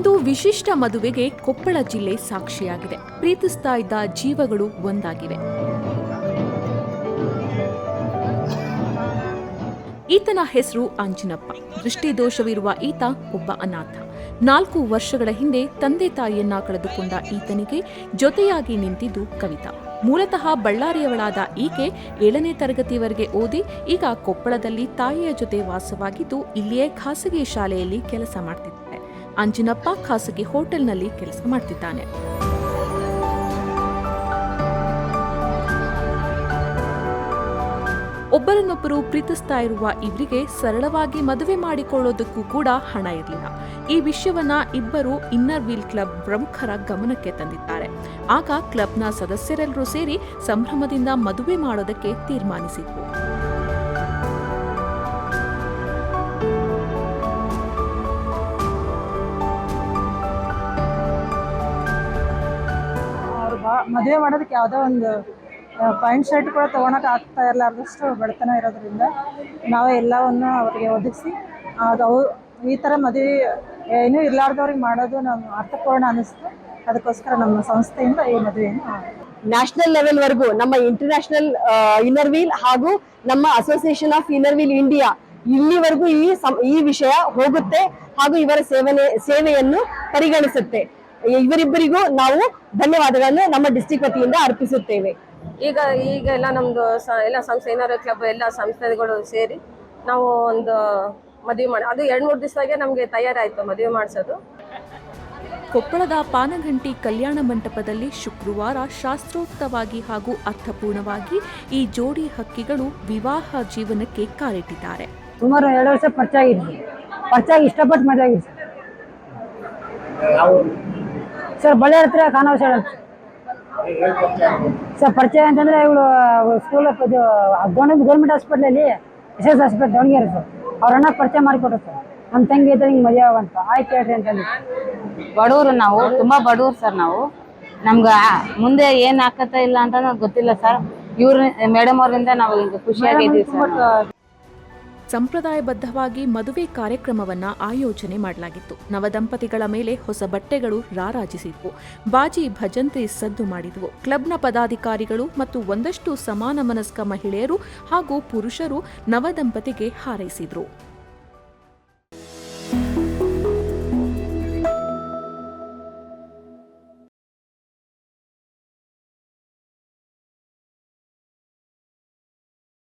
ಒಂದು ವಿಶಿಷ್ಟ ಮದುವೆಗೆ ಕೊಪ್ಪಳ ಜಿಲ್ಲೆ ಸಾಕ್ಷಿಯಾಗಿದೆ. ಪ್ರೀತಿಸ್ತಾ ಇದ್ದ ಜೀವಗಳು ಒಂದಾಗಿವೆ. ಈತನ ಹೆಸರು ಅಂಜಿನಪ್ಪ. ದೃಷ್ಟಿದೋಷವಿರುವ ಈತ ಒಬ್ಬ ಅನಾಥ. ನಾಲ್ಕು ವರ್ಷಗಳ ಹಿಂದೆ ತಂದೆ ತಾಯಿಯನ್ನ ಕಳೆದುಕೊಂಡ ಈತನಿಗೆ ಜೊತೆಯಾಗಿ ನಿಂತಿದ್ದು ಕವಿತಾ. ಮೂಲತಃ ಬಳ್ಳಾರಿಯವಳಾದ ಈಕೆ ಏಳನೇ ತರಗತಿವರೆಗೆ ಓದಿ ಈಗ ಕೊಪ್ಪಳದಲ್ಲಿ ತಾಯಿಯ ಜೊತೆ ವಾಸವಾಗಿದ್ದು ಇಲ್ಲಿಯೇ ಖಾಸಗಿ ಶಾಲೆಯಲ್ಲಿ ಕೆಲಸ ಮಾಡ್ತಿದ್ದಾರೆ ಅಂಜಿನಪ್ಪ ಖಾಸಗಿ ಹೋಟೆಲ್ನಲ್ಲಿ ಕೆಲಸ ಮಾಡ್ತಿದ್ದಾನೆ. ಒಬ್ಬರನ್ನೊಬ್ಬರು ಪ್ರೀತಿಸ್ತಾ ಇರುವ ಇವರಿಗೆ ಸರಳವಾಗಿ ಮದುವೆ ಮಾಡಿಕೊಳ್ಳೋದಕ್ಕೂ ಕೂಡ ಹಣ ಇರಲಿಲ್ಲ. ಈ ವಿಷಯವನ್ನ ಇಬ್ಬರು ಇನ್ನರ್ ವೀಲ್ ಕ್ಲಬ್ ಪ್ರಮುಖರ ಗಮನಕ್ಕೆ ತಂದಿದ್ದಾರೆ. ಆಗ ಕ್ಲಬ್ನ ಸದಸ್ಯರೆಲ್ಲರೂ ಸೇರಿ ಸಂಭ್ರಮದಿಂದ ಮದುವೆ ಮಾಡೋದಕ್ಕೆ ತೀರ್ಮಾನಿಸಿದ್ರು. ಬಾ, ಮದುವೆ ಮಾಡೋದಕ್ಕೆ ಯಾವುದೋ ಒಂದು ಪಾಯಿಂಟ್ ಶರ್ಟ್ ಕೂಡ ತೊಗೊಳಕ್ಕೆ ಆಗ್ತಾ ಇರಲಾರ್ದಷ್ಟು ಬಡತನ ಇರೋದ್ರಿಂದ ನಾವೇ ಎಲ್ಲವನ್ನು ಅವರಿಗೆ ಒದಗಿಸಿ, ಅದು ಅವು ಈ ಥರ ಮದುವೆ ಏನೂ ಇರಲಾರ್ದವ್ರಿಗೆ ಮಾಡೋದು ನಮ್ಮ ಅರ್ಥಪೂರ್ಣ ಅನ್ನಿಸ್ತು ಅದಕ್ಕೋಸ್ಕರ ನಮ್ಮ ಸಂಸ್ಥೆಯಿಂದ ಈ ಮದುವೆಯನ್ನು ನ್ಯಾಷನಲ್ ಲೆವೆಲ್ವರೆಗೂ ನಮ್ಮ ಇಂಟರ್ನ್ಯಾಷನಲ್ ಇನ್ನರ್ ವೀಲ್ ಹಾಗೂ ನಮ್ಮ association of inner wheel India ಇಲ್ಲಿವರೆಗೂ ಈ ಈ ವಿಷಯ ಹೋಗುತ್ತೆ ಹಾಗೂ ಇವರ ಸೇವನೆ, ಸೇವೆಯನ್ನು ಪರಿಗಣಿಸುತ್ತೆ. ಇವರಿಬ್ಬರಿಗೂ ನಾವು ಧನ್ಯವಾದಗಳನ್ನು ನಮ್ಮ ಡಿಸ್ಟಿಕ್ ವತಿಯಿಂದ ಅರ್ಪಿಸುತ್ತೇವೆ. ಈಗ ಈಗ ಎಲ್ಲ ನಮ್ದು ಸ- ಎಲ್ಲ ಸಂಸ್ಥೆ ಏನಾರ ಕ್ಲಬ್ ಎಲ್ಲ ಸಂಸ್ಥೆಗಳು ಸೇರಿ ನಾವು ಒಂದು ಮದುವೆ ಮಾಡಿ ಅದು ಎರಡು ಮೂರು ದಿವಸದಾಗೆ ನಮಗೆ ತಯಾರಾಯಿತು ಮದುವೆ ಮಾಡಿಸೋದು. ಕೊಪ್ಪಳದ ಪಾನಘಂಟಿ ಕಲ್ಯಾಣ ಮಂಟಪದಲ್ಲಿ ಶುಕ್ರವಾರ ಶಾಸ್ತ್ರೋಕ್ತವಾಗಿ ಹಾಗೂ ಅರ್ಥಪೂರ್ಣವಾಗಿ ಈ ಜೋಡಿ ಹಕ್ಕಿಗಳು ವಿವಾಹ ಜೀವನಕ್ಕೆ ಕಾಲಿಟ್ಟಿದ್ದಾರೆ. ಸುಮಾರು ಎರಡು ವರ್ಷ ಪರಿಚಯ ಪರಿಚಯ ಇಷ್ಟಪಟ್ಟು ಮದುವೆ ಆಗಿದ್ದು ಸರ್ ಬಳೆ ಬಳ್ಳಾರಿ ಹತ್ರ ಖಾನಾವ ಸೈಡ್ ಅಂತ ಸರ್ ಪರಿಚಯ ಅಂತಂದ್ರೆ ಇವಳು ಸ್ಕೂಲ್ ಇದು ಗೌರ್ಮೆಂಟ್ ಹಾಸ್ಪಿಟಲ್ ಅಲ್ಲಿ S S hospital Davanagere sir. ಅವ್ರ ಅಣ್ಣ ಪರಿಚಯ ಮಾಡಿಕೊಟ್ರು ಸರ್. ನಮ್ ತಂಗಿ ಐತೆ ಹಿಂಗೆ ಮದುವೆ ಆಗಂತ ಆಯ್ತು ಹೇಳ್ರಿ ಅಂತಂದು. ಬಡವರು ನಾವು ತುಂಬಾ ಬಡವರು ಸರ್ ನಾವು. ನಮ್ಗೆ ಮುಂದೆ ಏನ್ ಹಾಕತ್ತ ಇಲ್ಲ ಅಂತ ಗೊತ್ತಿಲ್ಲ ಸರ್. ಇವ್ರ ಮೇಡಮ್ ಅವರಿಂದ ನಾವು ಖುಷಿಯಾಗಿದ್ದೀವಿ ಸರ್ ಸಂಪ್ರದಾಯಬದ್ಧವಾಗಿ ಮದುವೆ ಕಾರ್ಯಕ್ರಮವನ್ನ ಆಯೋಜನೆ ಮಾಡಲಾಗಿತ್ತು. ನವದಂಪತಿಗಳ ಮೇಲೆ ಹೊಸ ಬಟ್ಟೆಗಳು ರಾರಾಜಿಸಿದ್ವು. ಬಾಜಿ ಭಜಂತ್ರಿ ಸದ್ದು ಮಾಡಿದವು. ಕ್ಲಬ್ನ ಪದಾಧಿಕಾರಿಗಳು ಮತ್ತು ಒಂದಷ್ಟು ಸಮಾನ ಮನಸ್ಕ ಮಹಿಳೆಯರು ಹಾಗೂ ಪುರುಷರು ನವದಂಪತಿಗೆ ಹಾರೈಸಿದ್ರು.